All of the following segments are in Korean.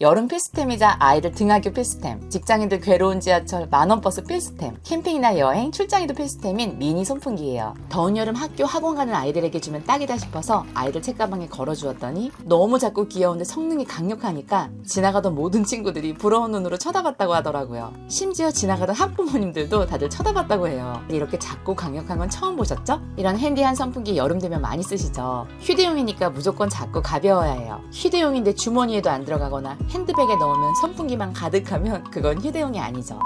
여름 필수템이자 아이들 등하교 필수템, 직장인들 괴로운 지하철 만원 버스 필수템, 캠핑이나 여행, 출장에도 필수템인 미니 선풍기예요. 더운 여름 학교 학원 가는 아이들에게 주면 딱이다 싶어서 아이들 책가방에 걸어주었더니 너무 작고 귀여운데 성능이 강력하니까 지나가던 모든 친구들이 부러운 눈으로 쳐다봤다고 하더라고요. 심지어 지나가던 학부모님들도 다들 쳐다봤다고 해요. 이렇게 작고 강력한 건 처음 보셨죠? 이런 핸디한 선풍기 여름 되면 많이 쓰시죠. 휴대용이니까 무조건 작고 가벼워야 해요. 휴대용인데 주머니에도 안 들어가거나 핸드백에 넣으면 선풍기만 가득하면 그건 휴대용이 아니죠.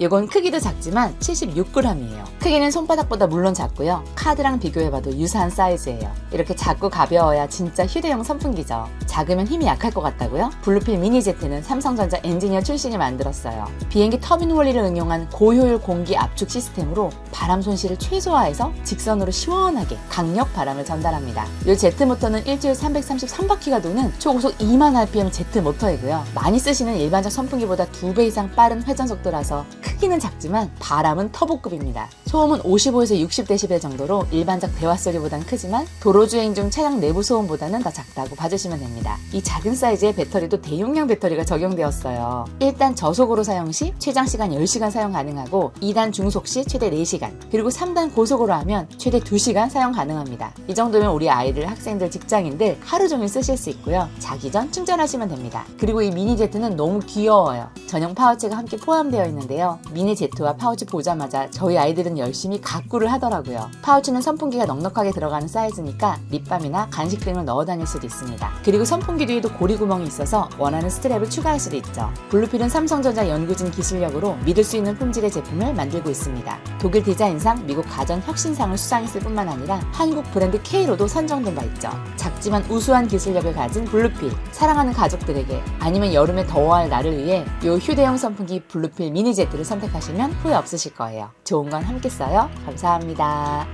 이건 크기도 작지만 76g이에요. 크기는 손바닥보다 물론 작고요. 카드랑 비교해봐도 유사한 사이즈예요. 이렇게 작고 가벼워야 진짜 휴대용 선풍기죠. 작으면 힘이 약할 것 같다고요? 블루필 미니제트는 삼성전자 엔지니어 출신이 만들었어요. 비행기 터빈 원리를 응용한 고효율 공기 압축 시스템으로 바람 손실을 최소화해서 직선으로 시원하게 강력 바람을 전달합니다. 이 제트 모터는 일주일 333바퀴가 도는 초고속 2만 rpm 제트 모터이고요. 많이 쓰시는 일반적 선풍기보다 2배 이상 빠른 회전 속도라서 크기는 작지만 바람은 터보급입니다. 소음은 55에서 60dB 정도로 일반적 대화 소리보단 크지만 도로 주행 중 차량 내부 소음보다는 더 작다고 봐주시면 됩니다. 이 작은 사이즈의 배터리도 대용량 배터리가 적용되었어요. 1단 저속으로 사용 시 최장 시간 10시간 사용 가능하고 2단 중속 시 최대 4시간 그리고 3단 고속으로 하면 최대 2시간 사용 가능합니다. 이 정도면 우리 아이들, 학생들, 직장인들 하루 종일 쓰실 수 있고요. 자기 전 충전하시면 됩니다. 그리고 이 미니 제트는 너무 귀여워요. 전용 파우치가 함께 포함되어 있는데요. 미니 제트와 파우치 보자마자 저희 아이들은 열심히 가꾸를 하더라고요. 파우치는 선풍기가 넉넉하게 들어가는 사이즈니까 립밤이나 간식 등을 넣어 다닐 수도 있습니다. 그리고 선풍기 뒤에도 고리 구멍이 있어서 원하는 스트랩을 추가할 수도 있죠. 블루필은 삼성전자 연구진 기술력으로 믿을 수 있는 품질의 제품을 만들고 있습니다. 독일 디자인상 미국 가전 혁신상을 수상했을 뿐만 아니라 한국 브랜드 K로도 선정된 바 있죠. 작지만 우수한 기술력을 가진 블루필 사랑하는 가족들에게 아니면 여름에 더워할 나를 위해 요 휴대용 선풍기 블루필 미니 제트를 선 택하시면 후회 없으실 거예요. 좋은 건 함께 써요. 감사합니다.